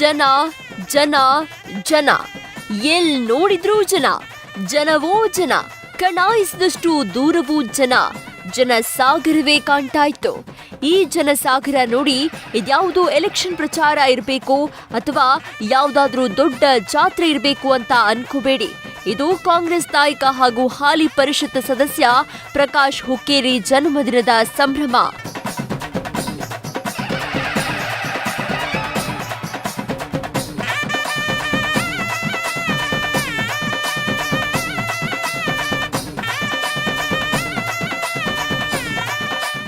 ಜನ ಜನ ಜನ. ಎಲ್ ನೋಡಿದ್ರೂ ಜನ, ಜನವೋ ಜನ. ಕಣಾಯಿಸಿದಷ್ಟು ದೂರವೂ ಜನ. ಜನ ಸಾಗರವೇ ಕಾಣ್ತಾ ಇತ್ತು ಈ ಜನಸಾಗರ ನೋಡಿ ಇದ್ಯಾವುದೋ ಎಲೆಕ್ಷನ್ ಪ್ರಚಾರ ಇರಬೇಕು ಅಥವಾ ಯಾವುದಾದ್ರೂ ದೊಡ್ಡ ಜಾತ್ರೆ ಇರಬೇಕು ಅಂತ ಅನ್ಕೋಬೇಡಿ. ಇದು ಕಾಂಗ್ರೆಸ್ ನಾಯಕ ಹಾಗೂ ಹಾಲಿ ಪರಿಷತ್ ಸದಸ್ಯ ಪ್ರಕಾಶ್ ಹುಕ್ಕೇರಿ ಜನ್ಮದಿನದ ಸಂಭ್ರಮ.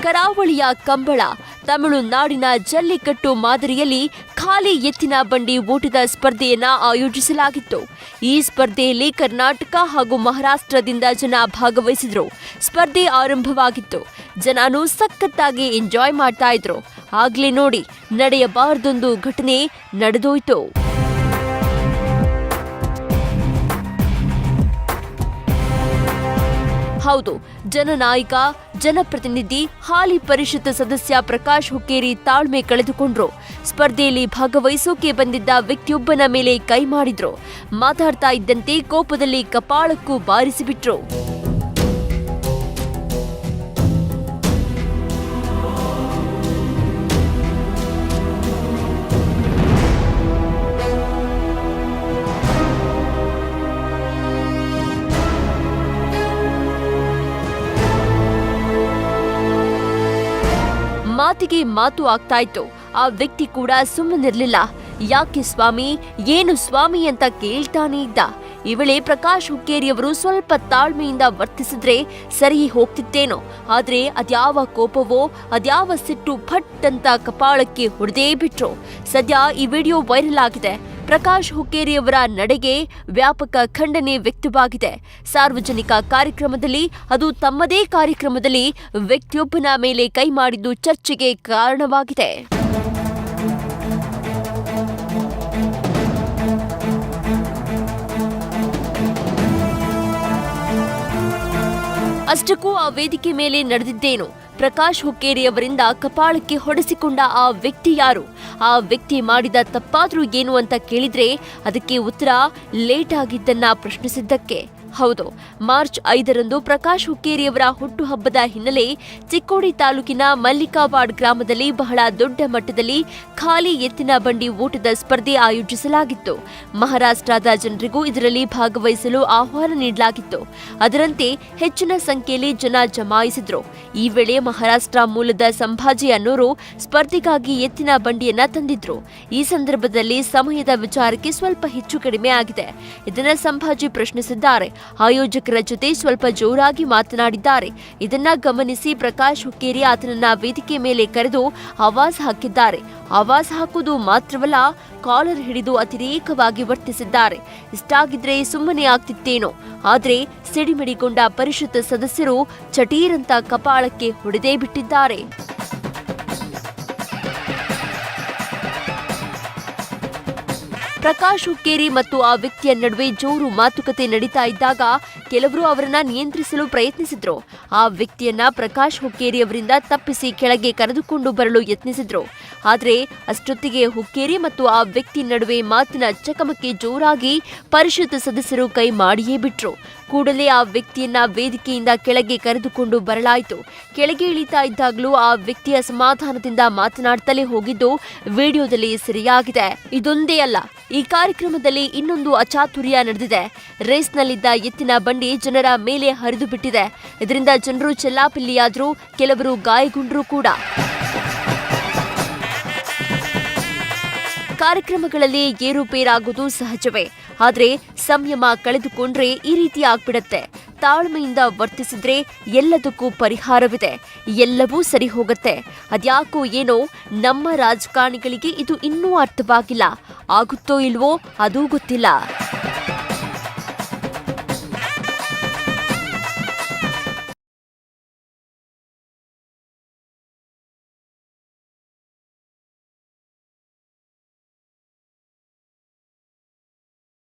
ಕರಾವಳಿಯ ಕಂಬಳ. ತಮಿಳುನಾಡಿನ ಜಲ್ಲಿಕಟ್ಟು ಮಾದರಿಯಲ್ಲಿ ಖಾಲಿ ಎತ್ತಿನ ಬಂಡಿ ಓಟದ ಸ್ಪರ್ಧೆಯನ್ನು ಆಯೋಜಿಸಲಾಗಿತ್ತು. ಈ ಸ್ಪರ್ಧೆಯಲ್ಲಿ ಕರ್ನಾಟಕ ಹಾಗೂ ಮಹಾರಾಷ್ಟ್ರದಿಂದ ಜನ ಭಾಗವಹಿಸಿದ್ರು. ಸ್ಪರ್ಧೆ ಆರಂಭವಾಗಿತ್ತು. ಜನನು ಸಖತ್ತಾಗಿ ಎಂಜಾಯ್ ಮಾಡ್ತಾ ಇದ್ರು. ಆಗ್ಲೇ ನೋಡಿ, ನಡೆಯಬಾರದೊಂದು ಘಟನೆ ನಡೆದೋಯ್ತು. ಹೌದು, ಜನನಾಯಕ, ಜನಪ್ರತಿನಿಧಿ, ಹಾಲಿ ಪರಿಷತ್ ಸದಸ್ಯ ಪ್ರಕಾಶ್ ಹುಕ್ಕೇರಿ ತಾಳ್ಮೆ ಕಳೆದುಕೊಂಡ್ರು. ಸ್ಪರ್ಧೆಯಲ್ಲಿ ಭಾಗವಹಿಸೋಕೆ ಬಂದಿದ್ದ ವ್ಯಕ್ತಿಯೊಬ್ಬನ ಮೇಲೆ ಕೈ ಮಾಡಿದ್ರು. ಮಾತಾಡ್ತಾ ಇದ್ದಂತೆ ಕೋಪದಲ್ಲಿ ಕಪಾಳಕ್ಕೂ ಬಾರಿಸಿಬಿಟ್ರು. ಮಾತಿಗೆ ಮಾತು ಆಗ್ತಾ ಇತ್ತು ಆ ವ್ಯಕ್ತಿ ಕೂಡ ಸುಮ್ಮನಿರ್ಲಿಲ್ಲ. ಯಾಕೆ ಸ್ವಾಮಿ? ಏನು ಸ್ವಾಮಿ ಅಂತ ಕೇಳ್ತಾನೆ ಇದ್ದ. ಈ ವೇಳೆ ಪ್ರಕಾಶ್ ಹುಕ್ಕೇರಿಯವರು ಸ್ವಲ್ಪ ತಾಳ್ಮೆಯಿಂದ ವರ್ತಿಸಿದ್ರೆ ಸರಿ ಹೋಗ್ತಿತ್ತೇನೋ. ಆದ್ರೆ ಅದ್ಯಾವ ಕೋಪವೋ, ಅದ್ಯಾವ ಸಿಟ್ಟು ಫಟ್ ಅಂತ ಕಪಾಳಕ್ಕೆ ಹೊಡೆದೇ ಬಿಟ್ರು. ಸದ್ಯ ಈ ವಿಡಿಯೋ ವೈರಲ್ ಆಗಿದೆ. ಪ್ರಕಾಶ್ ಹುಕ್ಕೇರಿಯವರ ನಡೆಗೆ ವ್ಯಾಪಕ ಖಂಡನೆ ವ್ಯಕ್ತವಾಗಿದೆ. ಸಾರ್ವಜನಿಕ ಕಾರ್ಯಕ್ರಮದಲ್ಲಿ, ಅದು ತಮ್ಮದೇ ಕಾರ್ಯಕ್ರಮದಲ್ಲಿ ವ್ಯಕ್ತಿಯೊಬ್ಬನ ಮೇಲೆ ಕೈ ಮಾಡಿದ್ದು ಚರ್ಚೆಗೆ ಕಾರಣವಾಗಿದೆ. ಅಷ್ಟಕ್ಕೂ ಆ ವೇದಿಕೆ ಮೇಲೆ ನಡೆದಿದ್ದೇನು. ಪ್ರಕಾಶ್ ಹುಕ್ಕೇರಿಯವರಿಂದ ಕಪಾಳಕ್ಕೆ ಹೊಡೆಸಿಕೊಂಡ ಆ ವ್ಯಕ್ತಿ ಯಾರು? ಆ ವ್ಯಕ್ತಿ ಮಾಡಿದ ತಪ್ಪಾದ್ರೂ ಏನು ಅಂತ ಕೇಳಿದ್ರೆ ಅದಕ್ಕೆ ಉತ್ತರ ಲೇಟ್ ಆಗಿದ್ದನ್ನ ಪ್ರಶ್ನಿಸಿದ್ದಕ್ಕೆ. ಹೌದು, ಮಾರ್ಚ್ ಐದರಂದು ಪ್ರಕಾಶ್ ಹುಕ್ಕೇರಿಯವರ ಹುಟ್ಟುಹಬ್ಬದ ಹಿನ್ನೆಲೆ ಚಿಕ್ಕೋಡಿ ತಾಲೂಕಿನ ಮಲ್ಲಿಕಾವಾಡ್ ಗ್ರಾಮದಲ್ಲಿ ಬಹಳ ದೊಡ್ಡ ಮಟ್ಟದಲ್ಲಿ ಖಾಲಿ ಎತ್ತಿನ ಬಂಡಿ ಓಟದ ಸ್ಪರ್ಧೆ ಆಯೋಜಿಸಲಾಗಿತ್ತು. ಮಹಾರಾಷ್ಟ್ರದ ಜನರಿಗೂ ಇದರಲ್ಲಿ ಭಾಗವಹಿಸಲು ಆಹ್ವಾನ ನೀಡಲಾಗಿತ್ತು. ಅದರಂತೆ ಹೆಚ್ಚಿನ ಸಂಖ್ಯೆಯಲ್ಲಿ ಜನ ಜಮಾಯಿಸಿದ್ರು. ಈ ವೇಳೆ ಮಹಾರಾಷ್ಟ್ರ ಮೂಲದ ಸಂಭಾಜಿ ಅನ್ನೋರು ಸ್ಪರ್ಧೆಗಾಗಿ ಎತ್ತಿನ ಬಂಡಿಯನ್ನ ತಂದಿದ್ರು. ಈ ಸಂದರ್ಭದಲ್ಲಿ ಸಮಯದ ವಿಚಾರಕ್ಕೆ ಸ್ವಲ್ಪ ಹೆಚ್ಚು ಕಡಿಮೆ ಆಗಿದೆ. ಇದನ್ನ ಸಂಭಾಜಿ ಪ್ರಶ್ನಿಸಿದ್ದಾರೆ. ಆಯೋಜಕರ ಜೊತೆ ಸ್ವಲ್ಪ ಜೋರಾಗಿ ಮಾತನಾಡಿದ್ದಾರೆ. ಇದನ್ನ ಗಮನಿಸಿ ಪ್ರಕಾಶ್ ಹುಕ್ಕೇರಿ ಆತನನ್ನ ವೇದಿಕೆ ಮೇಲೆ ಕರೆದು ಆವಾಜ್ ಹಾಕಿದ್ದಾರೆ. ಆವಾಜ್ ಹಾಕುವುದು ಮಾತ್ರವಲ್ಲ, ಕಾಲರ್ ಹಿಡಿದು ಅತಿರೇಕವಾಗಿ ವರ್ತಿಸಿದ್ದಾರೆ. ಇಷ್ಟಾಗಿದ್ರೆ ಸುಮ್ಮನೆ ಆಗ್ತಿತ್ತೇನೋ. ಆದ್ರೆ ಸಿಡಿಮಿಡಿಗೊಂಡ ಪರಿಷತ್ ಸದಸ್ಯರು ಚಟೀರಂತ ಕಪಾಳಕ್ಕೆ ಹೊಡೆದೇ ಬಿಟ್ಟಿದ್ದಾರೆ. ಪ್ರಕಾಶ್ ಹುಕ್ಕೇರಿ ಮತ್ತು ಆ ವ್ಯಕ್ತಿಯ ನಡುವೆ ಜೋರು ಮಾತುಕತೆ ನಡೀತಾ ಇದ್ದಾಗ ಕೆಲವರು ಅವರನ್ನ ನಿಯಂತ್ರಿಸಲು ಪ್ರಯತ್ನಿಸಿದ್ರು. ಆ ವ್ಯಕ್ತಿಯನ್ನ ಪ್ರಕಾಶ್ ಹುಕ್ಕೇರಿ ಅವರಿಂದ ತಪ್ಪಿಸಿ ಕೆಳಗೆ ಕರೆದುಕೊಂಡು ಬರಲು ಯತ್ನಿಸಿದ್ರು. ಆದರೆ ಅಷ್ಟೊತ್ತಿಗೆ ಹುಕ್ಕೇರಿ ಮತ್ತು ಆ ವ್ಯಕ್ತಿ ನಡುವೆ ಮಾತಿನ ಚಕಮಕಿ ಜೋರಾಗಿ ಪರಿಷತ್ ಸದಸ್ಯರು ಕೈ ಮಾಡಿಯೇ ಬಿಟ್ರು. ಕೂಡಲೇ ಆ ವ್ಯಕ್ತಿಯನ್ನ ವೇದಿಕೆಯಿಂದ ಕೆಳಗೆ ಕರೆದುಕೊಂಡು ಬರಲಾಯಿತು. ಕೆಳಗೆ ಇಳಿತಾ ಇದ್ದಾಗಲೂ ಆ ವ್ಯಕ್ತಿಯ ಸಮಾಧಾನದಿಂದ ಮಾತನಾಡ್ತಲೇ ಹೋಗಿದ್ದು ವಿಡಿಯೋದಲ್ಲಿ ಸೆರೆಯಾಗಿದೆ. ಇದೊಂದೇ ಅಲ್ಲ, ಈ ಕಾರ್ಯಕ್ರಮದಲ್ಲಿ ಇನ್ನೊಂದು ಅಚಾತುರ್ಯ ನಡೆದಿದೆ. ರೇಸ್ನಲ್ಲಿದ್ದ ಎತ್ತಿನ ಬಂಡಿ ಜನರ ಮೇಲೆ ಹರಿದು ಬಿಟ್ಟಿದೆ. ಇದರಿಂದ ಜನರು ಚೆಲ್ಲಾಪಿಲ್ಲಿಯಾದರೂ ಕೆಲವರು ಗಾಯಗೊಂಡರು ಕೂಡ. ಕಾರ್ಯಕ್ರಮಗಳಲ್ಲಿ ಏರುಪೇರಾಗುವುದು ಸಹಜವೇ. ಆದ್ರೆ ಸಂಯಮ ಕಳೆದುಕೊಂಡ್ರೆ ಈ ರೀತಿ ಆಗ್ಬಿಡತ್ತೆ. ತಾಳ್ಮೆಯಿಂದ ವರ್ತಿಸಿದ್ರೆ ಎಲ್ಲದಕ್ಕೂ ಪರಿಹಾರವಿದೆ. ಎಲ್ಲವೂ ಸರಿ ಹೋಗುತ್ತೆ. ಅದ್ಯಾಕೋ ಏನೋ ನಮ್ಮ ರಾಜಕಾರಣಿಗಳಿಗೆ ಇದು ಇನ್ನೂ ಅರ್ಥವಾಗಿಲ್ಲ. ಆಗುತ್ತೋ ಇಲ್ವೋ ಅದೂ ಗೊತ್ತಿಲ್ಲ.